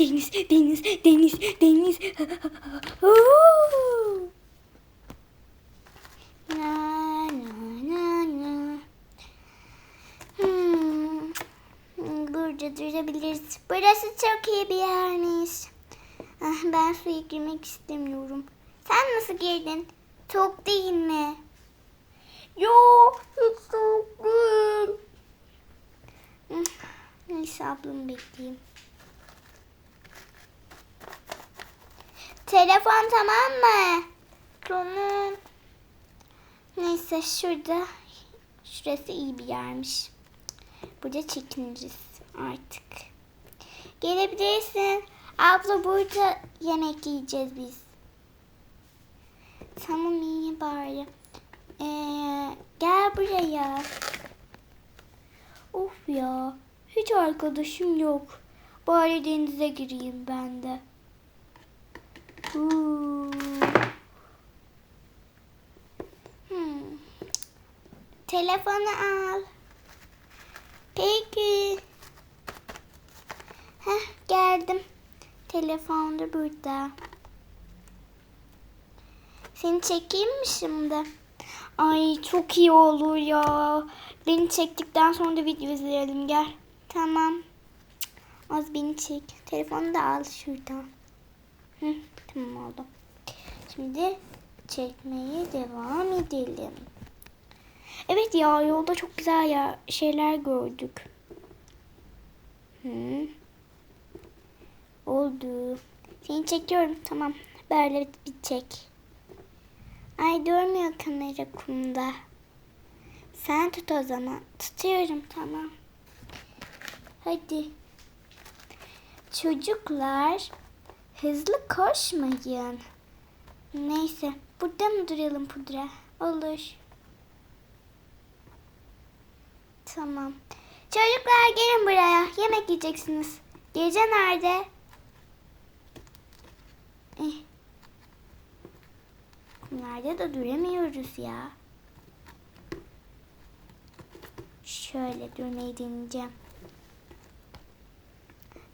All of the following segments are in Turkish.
deniz, deniz, deniz, deniz. Na, na, na, na. Hmm. Burada durabiliriz. Burası çok iyi bir yermiş. Ah, ben suya girmek istemiyorum. Sen nasıl girdin? Soğuk değil mi? Yo, hiç soğuk değil. Hmm, Neyse ablamı bekleyeyim. Telefon tamam mı? Tamam. Neyse şurada. Şurası iyi bir yermiş. Burada çekiniriz artık. Gelebilirsin. Abla burada yemek yiyeceğiz biz. Tamam iyi bari. Ee, gel buraya. Of ya. Hiç arkadaşım yok. Bari denize gireyim ben de. Hmm. Telefonu al. Peki. Heh, geldim. Telefon da burada. Seni çekeyim mi şimdi? Ay çok iyi olur ya. Beni çektikten sonra da video izleyelim gel. Tamam. Az beni çek. Telefonu da al şuradan. Hı, tamam oldu. Şimdi çekmeye devam edelim. Evet ya yolda çok güzel ya şeyler gördük. Hı. Oldu. Seni çekiyorum. Tamam. Böyle bir çek. Ay durmuyor kamera kumda. Sen tut o zaman. Tutuyorum tamam. Hadi. Çocuklar hızlı koşmayın. Neyse burada mı duralım pudra? Olur. Tamam. Çocuklar gelin buraya. Yemek yiyeceksiniz. Gece nerede? Eh. Nerede de duramıyoruz ya. Şöyle durmayı deneyeceğim.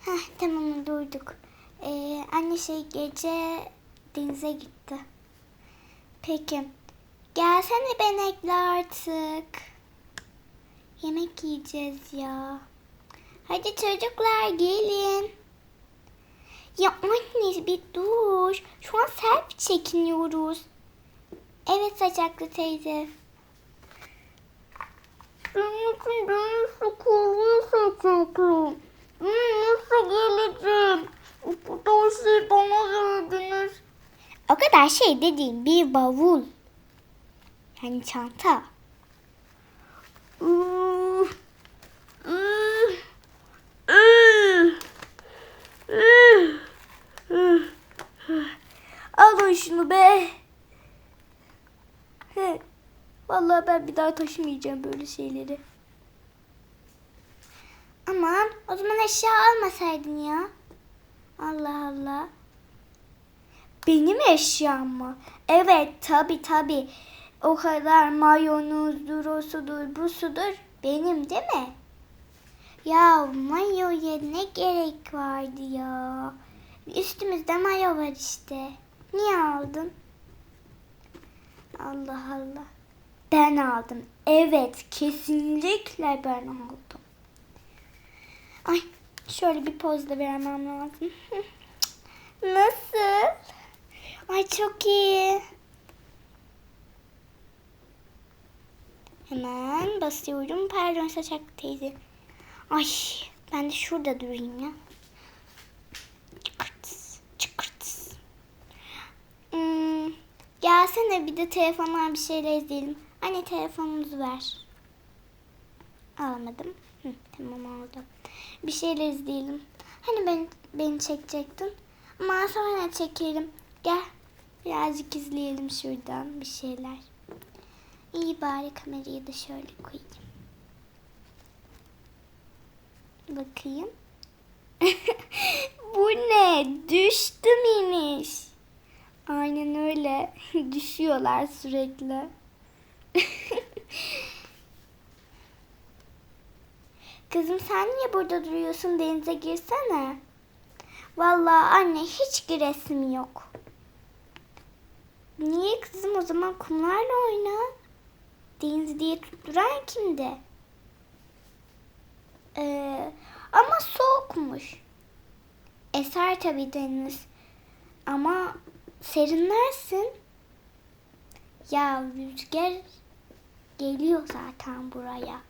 Heh tamam durduk. Ee, anne şey gece denize gitti. Peki. Gelsene benekli artık. Yemek yiyeceğiz ya. Hadi çocuklar gelin. Ya anne bir dur. Şu an selfie çekiniyoruz. Evet saçaklı teyze. Benim için canım sıkılıyor saçaklı. Nasıl geleceğim? Kadar şey bana verdiniz. O kadar şey dediğim bir bavul. Yani çanta. Alın şunu be. He. Vallahi ben bir daha taşımayacağım böyle şeyleri. Aman o zaman eşya almasaydın ya. Allah Allah. Benim eşyam mı? Evet tabi tabi. O kadar mayonuzdur, o sudur, bu sudur. Benim değil mi? Ya mayoya ne gerek vardı ya? Üstümüzde mayo var işte. Niye aldın? Allah Allah. Ben aldım. Evet, kesinlikle ben aldım. Ay, şöyle bir poz da vermem lazım. Nasıl? Ay çok iyi. Hemen basıyorum. Pardon saçak teyze. Ay, ben de şurada durayım ya. Çıkırt, çıkırt. Hmm, gelsene bir de telefondan bir şeyler izleyelim. Anne telefonumuzu ver. Almadım. Hı, tamam oldu. Bir şeyler izleyelim. Hani ben beni çekecektin. Ama sonra çekelim. Gel. Birazcık izleyelim şuradan bir şeyler. İyi bari kamerayı da şöyle koyayım. Bakayım. Bu ne? Düştüm iniş. Aynen öyle. Düşüyorlar sürekli. Kızım sen niye burada duruyorsun? Denize girsene. Vallahi anne hiç giresim yok. Niye kızım o zaman kumlarla oyna? Deniz diye tutturan kimdi? Ee, ama soğukmuş. Eser tabii deniz. Ama serinlersin. Ya rüzgar geliyor zaten buraya.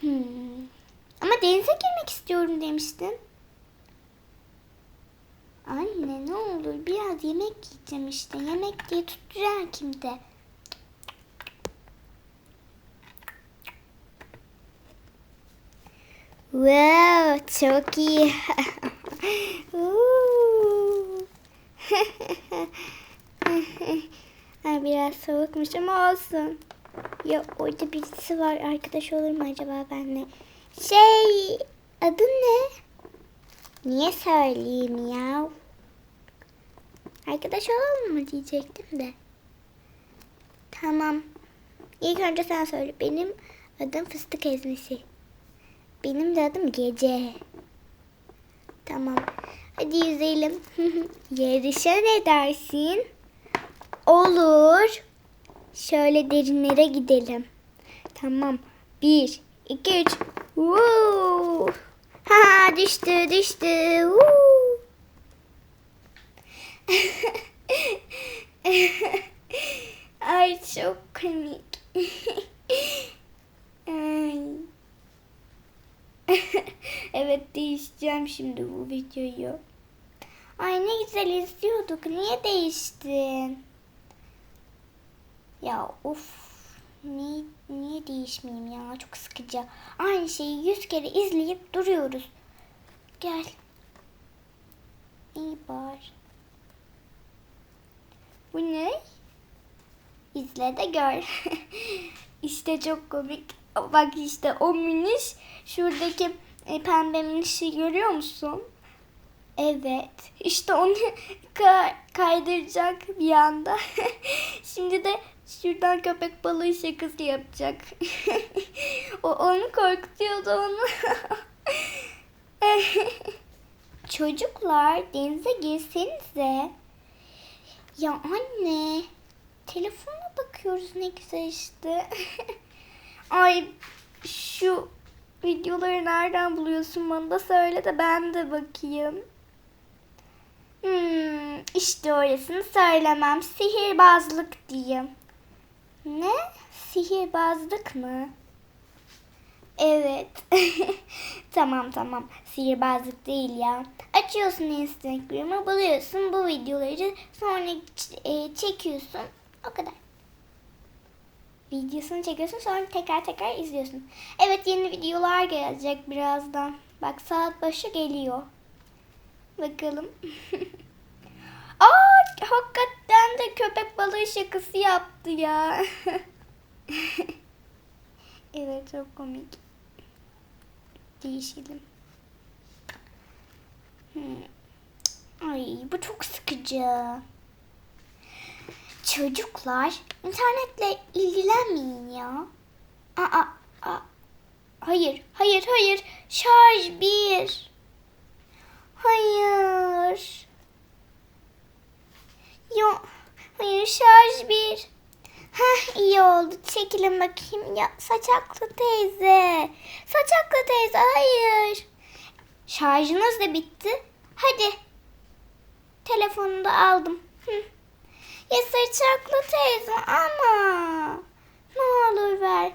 Hmm. Ama denize girmek istiyorum demiştin. Anne ne olur biraz yemek yiyeceğim işte. Yemek diye tutturan kimde? Wow, çok iyi. Biraz soğukmuş ama olsun. Ya orada birisi var. Arkadaş olur mu acaba benimle? Şey, adın ne? Niye söyleyeyim ya? Arkadaş olalım mı diyecektim de. Tamam. İlk önce sen söyle. Benim adım Fıstık Ezmesi. Benim de adım Gece. Tamam. Hadi yüzelim. Yarışa ne dersin? Olur. Şöyle derinlere gidelim. Tamam. Bir, iki, üç. Woo! Ha düştü düştü. Woo! Ay çok komik. Evet değişeceğim şimdi bu videoyu. Ay ne güzel izliyorduk. Niye değiştin? Ya of. Niye, niye değişmeyeyim ya? Çok sıkıcı. Aynı şeyi yüz kere izleyip duruyoruz. Gel. İyi var. Bu ne? İzle de gör. işte çok komik. Bak işte o miniş şuradaki e, pembe minişi görüyor musun? Evet. İşte onu ka- kaydıracak bir anda. Şimdi de şuradan köpek balığı şakası yapacak. o onu korkutuyordu onu. Çocuklar denize girsenize. Ya anne telefona bakıyoruz ne güzel işte. Ay şu videoları nereden buluyorsun bana da söyle de ben de bakayım. Hmm, işte orasını söylemem. Sihirbazlık diyeyim. Ne? Sihirbazlık mı? Evet. tamam tamam. Sihirbazlık değil ya. Açıyorsun Instagram'ı buluyorsun bu videoları sonra e, çekiyorsun. O kadar. Videosunu çekiyorsun sonra tekrar tekrar izliyorsun. Evet yeni videolar gelecek birazdan. Bak saat başı geliyor. Bakalım. Aa hakikaten de köpek balığı şakası yaptı ya. evet çok komik. Değişelim. Hmm. Ay bu çok sıkıcı. Çocuklar internetle ilgilenmeyin ya. Aa, aa. Hayır, hayır, hayır. Şarj bir. Hayır. Yok. Hayır şarj bir. Heh iyi oldu. Çekilin bakayım. Ya saçaklı teyze. Saçaklı teyze hayır. Şarjınız da bitti. Hadi. Telefonu da aldım. Hı. Ya saçaklı teyze ama. Ne olur ver.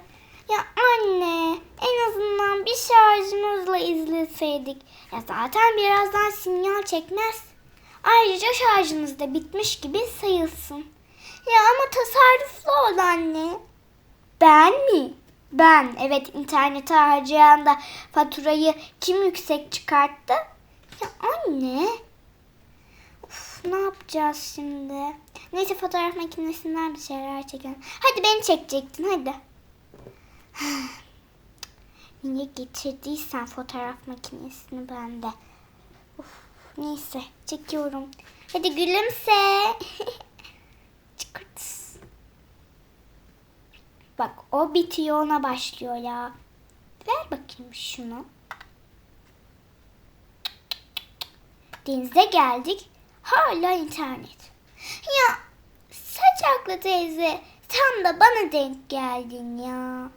Ya anne en azından bir şarjımızla izleseydik. Ya zaten birazdan sinyal çekmez. Ayrıca şarjınız da bitmiş gibi sayılsın. Ya ama tasarruflu ol anne. Ben mi? Ben. Evet internete harcayan da faturayı kim yüksek çıkarttı? Ya anne. Uf, ne yapacağız şimdi? Neyse fotoğraf makinesinden bir şeyler çekelim. Hadi beni çekecektin hadi. Niye getirdiysen fotoğraf makinesini bende. Of, neyse çekiyorum. Hadi gülümse. Çıkırt. Bak o bitiyor ona başlıyor ya. Ver bakayım şunu. Denize geldik. Hala internet. Ya saçaklı teyze tam da bana denk geldin ya.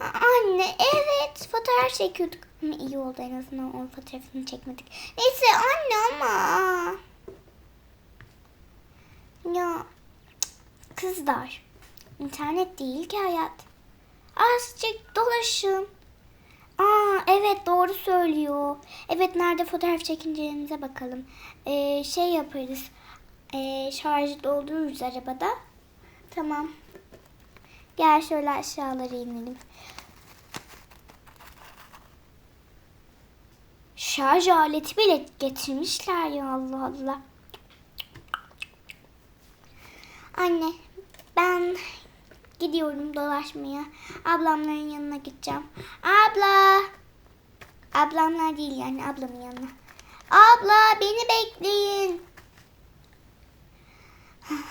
Anne evet fotoğraf çekiyorduk. Ama iyi oldu en azından o fotoğrafını çekmedik. Neyse anne ama. Ya kızlar. internet değil ki hayat. Azıcık dolaşın. Aa evet doğru söylüyor. Evet nerede fotoğraf çekineceğimize bakalım. Ee, şey yaparız. Ee, şarjı doldururuz arabada. Tamam. Gel şöyle aşağılara inelim. Şarj aleti bile getirmişler ya Allah Allah. Anne ben gidiyorum dolaşmaya. Ablamların yanına gideceğim. Abla. Ablamlar değil yani ablamın yanına. Abla beni bekleyin.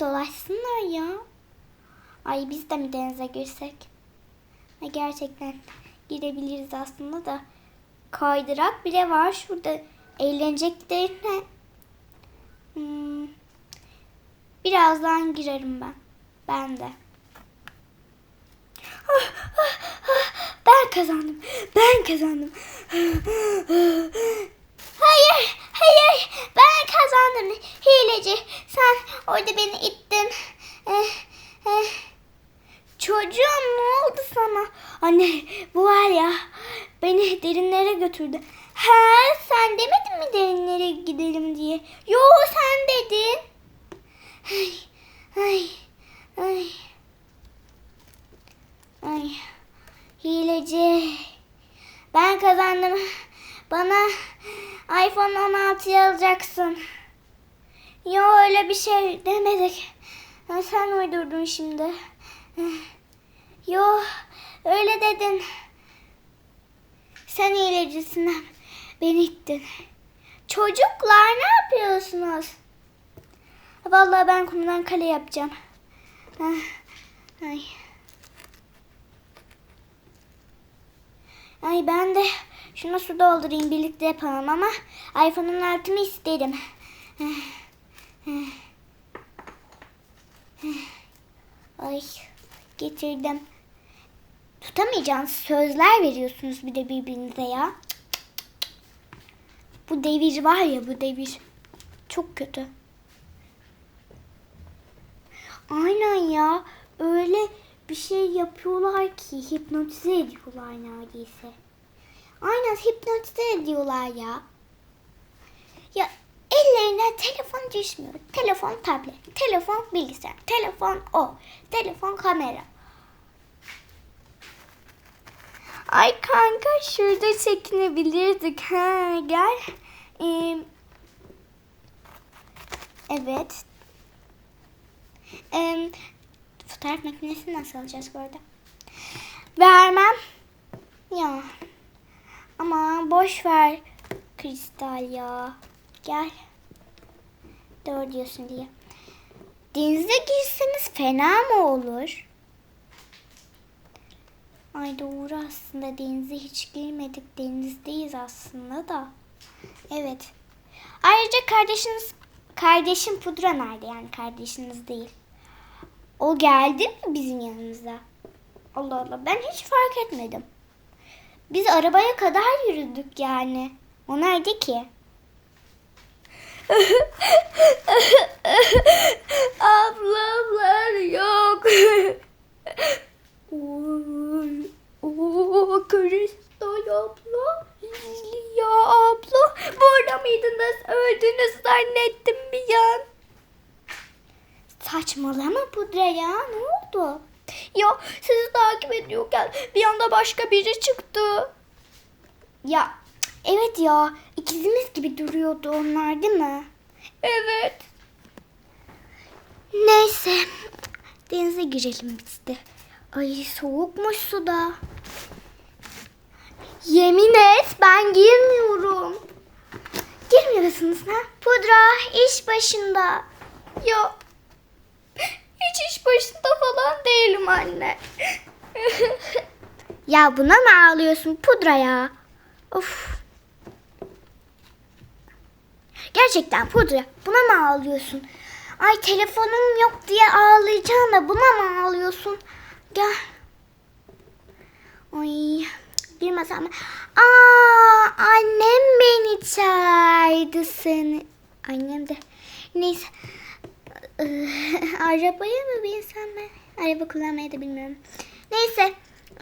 Dolaşsınlar ya. Ay biz de mi denize girsek? Gerçekten girebiliriz aslında da. Kaydırak bile var şurada. Eğleneceklerine. Hmm. Birazdan girerim ben. Ben de. Ben kazandım. Ben kazandım. Hayır, hayır. Ben kazandım. Hileci. Sen orada beni ittin. Çocuğum ne oldu sana? Anne bu var ya beni derinlere götürdü. Ha sen demedin mi derinlere gidelim diye? Yo sen dedin. Ay ay ay. Ay hileci. Ben kazandım. Bana iPhone 16 alacaksın. Yo öyle bir şey demedik. Sen uydurdun şimdi. Yo öyle dedin. Sen iyilecisin. Beni ittin. Çocuklar ne yapıyorsunuz? Vallahi ben kumdan kale yapacağım. Ah, Ay. Ay ben de şunu su doldurayım birlikte yapalım ama iPhone'un altını isterim. Ay getirdim. Tutamayacağınız sözler veriyorsunuz bir de birbirinize ya. Bu devir var ya bu devir. Çok kötü. Aynen ya. Öyle bir şey yapıyorlar ki hipnotize ediyorlar neredeyse. Aynen hipnotize ediyorlar ya. Ya ellerine telefon düşmüyor. Telefon tablet, telefon bilgisayar, telefon o, telefon kamera. Ay kanka şurada çekinebilirdik. Ha gel. Ee, evet. Ee, fotoğraf makinesini nasıl alacağız bu arada? Vermem. Ya. Ama boş ver kristal ya. Gel. Doğru diyorsun diye. Denize girseniz fena mı olur? Ay doğru aslında denize hiç girmedik. Denizdeyiz aslında da. Evet. Ayrıca kardeşiniz kardeşim pudra nerede yani kardeşiniz değil. O geldi mi bizim yanımıza? Allah Allah ben hiç fark etmedim. Biz arabaya kadar yürüdük yani. O nerede ki? Ablamlar yok. Oy, o Kristal abla, Ziliya abla. Burada mıydınız? Öldünüz zannettim bir an. Saçmalama Pudra ya. Ne oldu? Ya sizi takip ediyorken bir anda başka biri çıktı. Ya evet ya ikizimiz gibi duruyordu onlar değil mi? Evet. Neyse denize girelim biz de. Ay soğukmuş suda. Yemin et ben girmiyorum. Girmiyorsunuz ha? Pudra iş başında. Yok. Hiç iş başında falan değilim anne. ya buna mı ağlıyorsun pudra ya? Of. Gerçekten Pudra buna mı ağlıyorsun? Ay telefonum yok diye ağlayacaksın da buna mı ağlıyorsun? Gel. Ay girmesem mi? Aa annem beni çağırdı seni. Annem de. Neyse. Arabaya mı binsem ben? Araba kullanmayı da bilmiyorum. Neyse.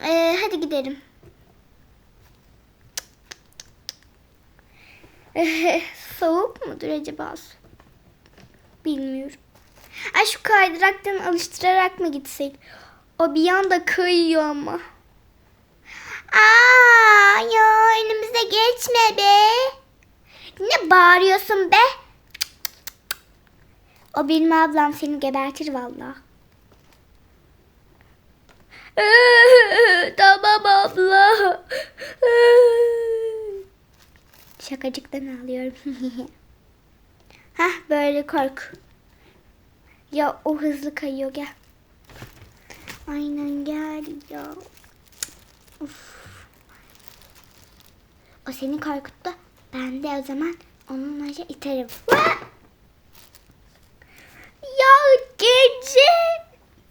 Ee, hadi gidelim. Soğuk mudur acaba? Bilmiyorum. Ay şu kaydıraktan alıştırarak mı gitsek? O bir anda kayıyor ama. Aa ya önümüze geçme be. Ne bağırıyorsun be? O benim ablam seni gebertir valla. tamam abla. Şakacıktan ağlıyorum. Hah böyle kork. Ya o hızlı kayıyor gel. Aynen gel ya. Uf. O seni korkuttu. Ben de o zaman onunla iterim. Vah! Ya gece.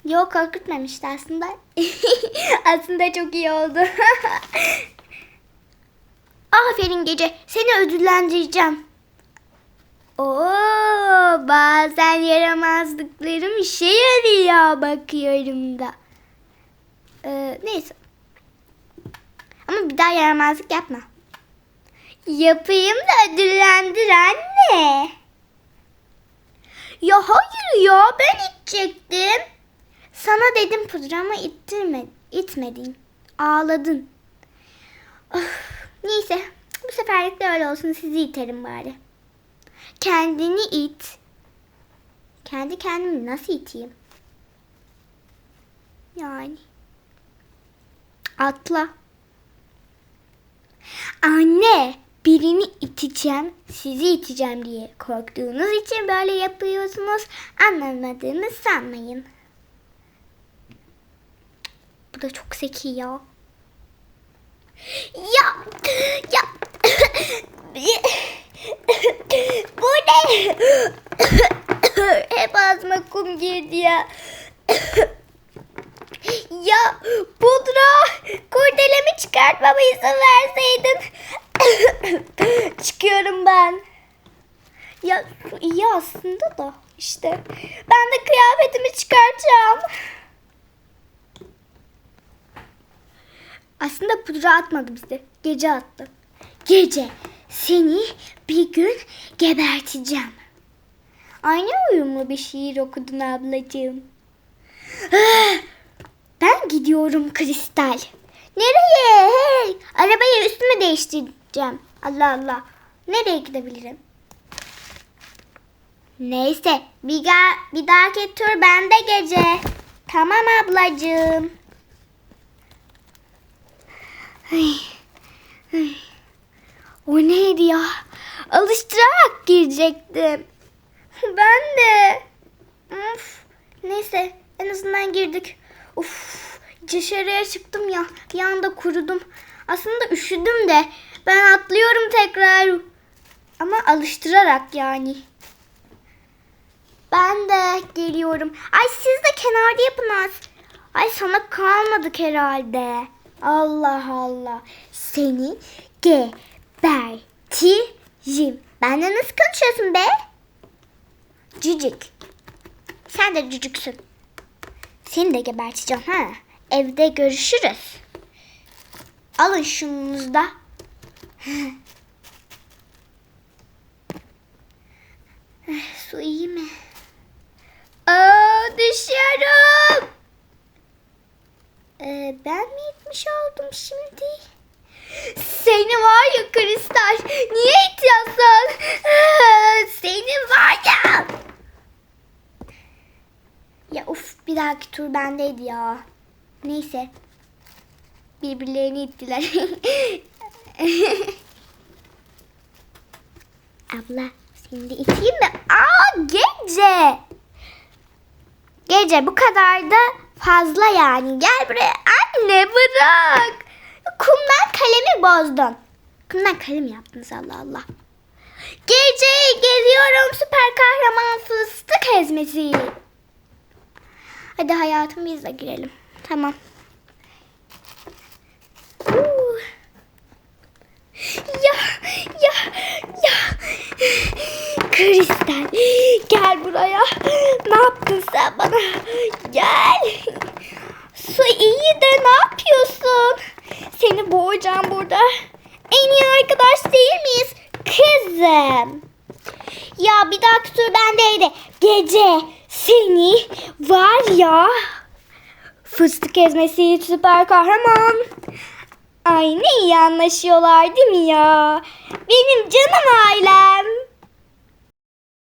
Yok korkutmamıştı aslında. aslında çok iyi oldu. Aferin gece. Seni ödüllendireceğim. Oo, bazen yaramazlıklarım işe yarıyor bakıyorum da. Ee, neyse. Ama bir daha yaramazlık yapma. Yapayım da ödüllendir anne. Ya hayır ya ben itecektim. Sana dedim pudra ama ittirme, itmedin. Ağladın. Of, neyse bu seferlik de öyle olsun sizi iterim bari. Kendini it. Kendi kendimi nasıl iteyim? Yani. Atla. Anne, birini iteceğim, sizi iteceğim diye korktuğunuz için böyle yapıyorsunuz. Anlamadığını sanmayın. Bu da çok zeki ya. Ya, ya. Bu ne? Hep ağzıma kum girdi ya. ya pudra kurdelemi çıkartmama izin verseydin. Çıkıyorum ben. Ya iyi aslında da işte. Ben de kıyafetimi çıkartacağım. Aslında pudra atmadı bize. Gece attı. Gece seni bir gün geberteceğim. Aynı uyumlu bir şiir okudun ablacığım. Ah! Ben gidiyorum Kristal. Nereye? Hey! Arabayı üstüme değiştireceğim. Allah Allah. Nereye gidebilirim? Neyse. Bir, bir dahaki tur bende gece. Tamam ablacığım. Ay, ay. O neydi ya? Alıştırarak girecektim. Ben de. Of. Neyse en azından girdik. Uf. Dışarıya çıktım ya. Bir anda kurudum. Aslında üşüdüm de. Ben atlıyorum tekrar. Ama alıştırarak yani. Ben de geliyorum. Ay siz de kenarda yapın az. Ay sana kalmadık herhalde. Allah Allah. Seni gebertirim. Benden nasıl konuşuyorsun be? Cücük. Sen de cücüksün. Seni de geberteceğim ha. Evde görüşürüz. Alın şununuzu da. Su iyi mi? Aa, düşüyorum. Ee, ben mi itmiş oldum şimdi? Seni var ya Kristal. Niye itiyorsun? Seni var ya. Ya uf bir dahaki tur bendeydi ya. Neyse. Birbirlerini ittiler. Abla de iteyim mi? Aa gece. Gece bu kadar da fazla yani. Gel buraya. Anne bırak. Kumdan kalemi bozdun. Kumdan kalem yaptınız Allah Allah. Gece geliyorum süper kahraman fıstık ezmesi. Hadi hayatım biz de girelim. Tamam. Uh. Ya ya ya. Kristal gel buraya. Ne yaptın sen bana? Gel. Su iyi de ne yapıyorsun? Seni boğacağım burada. En iyi arkadaş değil miyiz? Kızım. Ya bir dahaki tur bendeydi. Gece seni var ya. Fıstık ezmesi süper kahraman. Ay ne iyi anlaşıyorlar değil mi ya? Benim canım ailem.